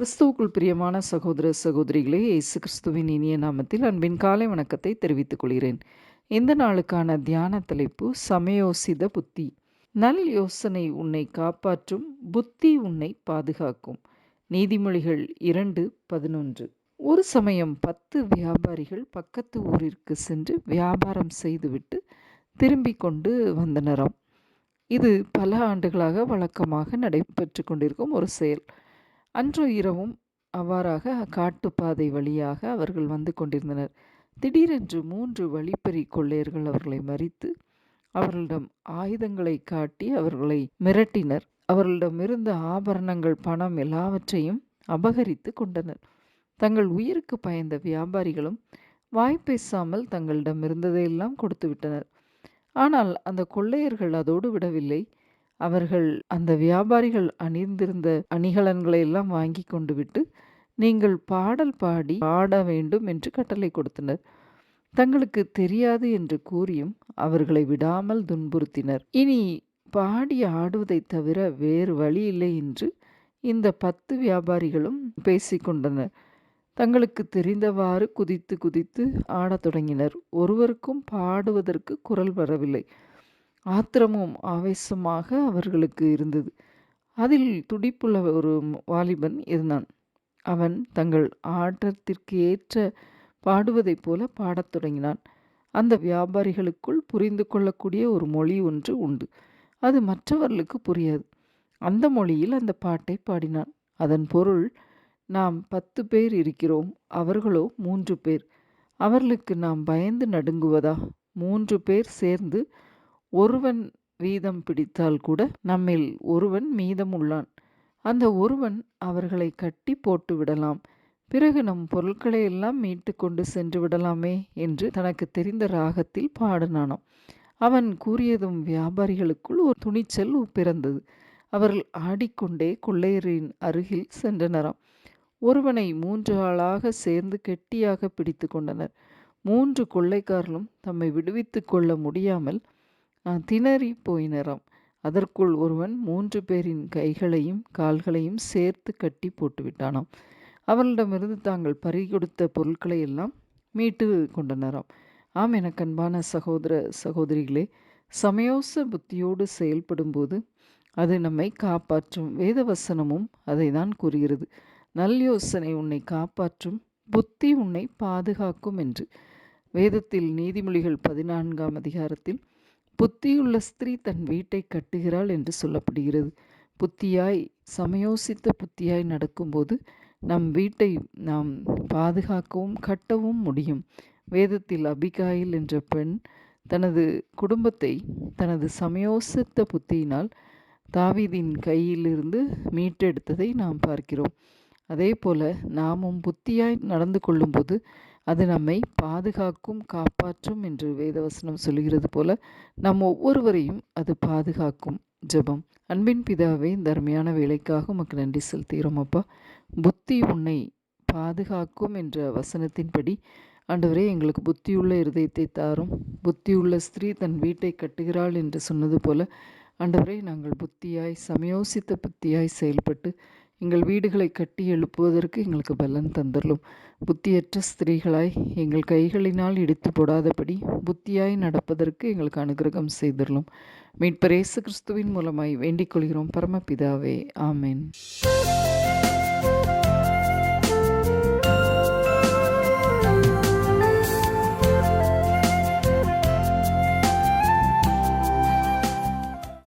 கிறிஸ்துவுக்குள் பிரியமான சகோதர சகோதரிகளே இயேசு கிறிஸ்துவின் இனிய நாமத்தில் அன்பின் காலை வணக்கத்தை தெரிவித்துக் கொள்கிறேன். இந்த நாளுக்கான தியான தலைப்பு சமயோசித புத்தி. நல் யோசனை உன்னை காப்பாற்றும் புத்தி உன்னை பாதுகாக்கும். நீதிமொழிகள் இரண்டு பதினொன்று. ஒரு சமயம் பத்து வியாபாரிகள் பக்கத்து ஊரிற்கு சென்று வியாபாரம் செய்துவிட்டு திரும்பிக் கொண்டு வந்தனராம். இது பல ஆண்டுகளாக வழக்கமாக நடைபெற்று கொண்டிருக்கும் ஒரு செயல். அன்று இரவும் அவ்வாறாக காட்டுப்பாதை வழியாக அவர்கள் வந்து கொண்டிருந்தனர். திடீரென்று மூன்று வழிப்பறி கொள்ளையர்கள் அவர்களை மறித்து அவர்களிடம் ஆயுதங்களை காட்டி அவர்களை மிரட்டினர். அவர்களிடமிருந்த ஆபரணங்கள் பணம் எல்லாவற்றையும் அபகரித்து கொண்டனர். தங்கள் உயிருக்கு பயந்த வியாபாரிகளும் வாய் பேசாமல் தங்களிடம் இருந்ததையெல்லாம் கொடுத்து விட்டனர் ஆனால் அந்த கொள்ளையர்கள் அதோடு விடவில்லை. அவர்கள் அந்த வியாபாரிகள் அணிந்திருந்த அணிகலன்களை எல்லாம் வாங்கி கொண்டு விட்டு நீங்கள் பாடல் பாடி பாட வேண்டும் என்று கட்டளை கொடுத்தனர். தங்களுக்கு தெரியாது என்று கூறியும் அவர்களை விடாமல் துன்புறுத்தினர். இனி பாடி ஆடுவதை தவிர வேறு வழி இல்லை என்று இந்த பத்து வியாபாரிகளும் பேசிக்கொண்டனர் தங்களுக்கு தெரிந்தவாறு குதித்து குதித்து ஆடத் தொடங்கினர். ஒருவருக்கும் பாடுவதற்கு குரல் வரவில்லை. ஆத்திரமும் ஆவேசமாக அவர்களுக்கு இருந்தது. அதில் துடிப்புள்ள ஒரு வாலிபன் இருந்தான். அவன் தங்கள் ஆட்டத்திற்கு ஏற்ற பாடுவதைப் போல பாடத் தொடங்கினான். அந்த வியாபாரிகளுக்குள் புரிந்து கொள்ளக்கூடிய ஒரு மொழி ஒன்று உண்டு. அது மற்றவர்களுக்கு புரியாது. அந்த மொழியில் அந்த பாட்டை பாடினான். அதன் பொருள் நாம் பத்து பேர் இருக்கிறோம் அவர்களோ மூன்று பேர். அவர்களுக்கு நாம் பயந்து நடுங்குவதா? மூன்று பேர் சேர்ந்து ஒருவன் வீதம் பிடித்தால் கூட நம்மில் ஒருவன் மீதம் உள்ளான். அந்த ஒருவன் அவர்களை கட்டி போட்டு விடலாம். பிறகு நம் பொருட்களை எல்லாம் மீட்டு கொண்டு சென்று விடலாமே என்று தனக்கு தெரிந்த ராகத்தில் பாடினானாம். அவன் கூறியதும் வியாபாரிகளுக்குள் ஒரு துணிச்சல் பிறந்தது. அவர்கள் ஆடிக்கொண்டே கொள்ளையரின் அருகில் சென்றனராம். ஒருவனை மூன்று ஆளாக சேர்ந்து கெட்டியாக பிடித்து கொண்டனர். மூன்று கொள்ளைக்காரர்களும் தம்மை விடுவித்து கொள்ள முடியாமல் திணறி போயினராம் அதற்குள் ஒருவன் மூன்று பேரின் கைகளையும் கால்களையும் சேர்த்து கட்டி போட்டு விட்டானாம். அவர்களிடமிருந்து தாங்கள் பறிகொடுத்த பொருட்களை எல்லாம் மீட்டு கொண்டனராம் ஆம் எனக்கு அன்பான சகோதர சகோதரிகளே சமயோச புத்தியோடு செயல்படும்போது அது நம்மை காப்பாற்றும். வேதவசனமும் அதை தான் கூறுகிறது. நல் யோசனை உன்னை காப்பாற்றும். புத்தி உன்னை பாதுகாக்கும் என்று. வேதத்தில் நீதிமொழிகள் பதினான்காம் அதிகாரத்தில் புத்தியுள்ள ஸ்திரீ தன் வீட்டை கட்டுகிறாள் என்று சொல்லப்படுகிறது. புத்தியாய் சமயோசித்த புத்தியாய் நடக்கும்போது நம் வீட்டை நாம் பாதுகாக்கவும் கட்டவும் முடியும். வேதத்தில் அபிகாயில் என்ற பெண் தனது குடும்பத்தை தனது சமயோசித்த புத்தியினால் தாவீதின் கையிலிருந்து மீட்டெடுத்ததை நாம் பார்க்கிறோம். அதே போல நாமும் புத்தியாய் நடந்து கொள்ளும்போது அது நம்மை பாதுகாக்கும் காப்பாற்றும் என்று வேதவசனம் சொல்கிறது போல நம் ஒவ்வொருவரையும் அது பாதுகாக்கும் ஜெபம். அன்பின் பிதாவே இந்த அருமையான வேலைக்காக உமக்கு நன்றி செலுத்துகிறோம் அப்பா. புத்தி உன்னை பாதுகாக்கும் என்ற வசனத்தின்படி ஆண்டவரே எங்களுக்கு புத்தியுள்ள இருதயத்தை தாரும். புத்தியுள்ள ஸ்திரீ தன் வீட்டை கட்டுகிறாள் என்று சொன்னது போல ஆண்டவரே நாங்கள் புத்தியாய் சமயோசித்த புத்தியாய் செயல்பட்டு எங்கள் வீடுகளை கட்டி எழுப்புவதற்கு எங்களுக்கு பலன் தந்தரலும் புத்தியற்ற ஸ்திரீகளாய் எங்கள் கைகளினால் இடித்து போடாதபடி புத்தியாய் நடப்பதற்கு எங்களுக்கு அனுகிரகம் செய்தரலும் மீட்பரேசு கிறிஸ்துவின் மூலமாய் வேண்டிக் கொள்கிறோம். பரமபிதாவே ஆமேன்.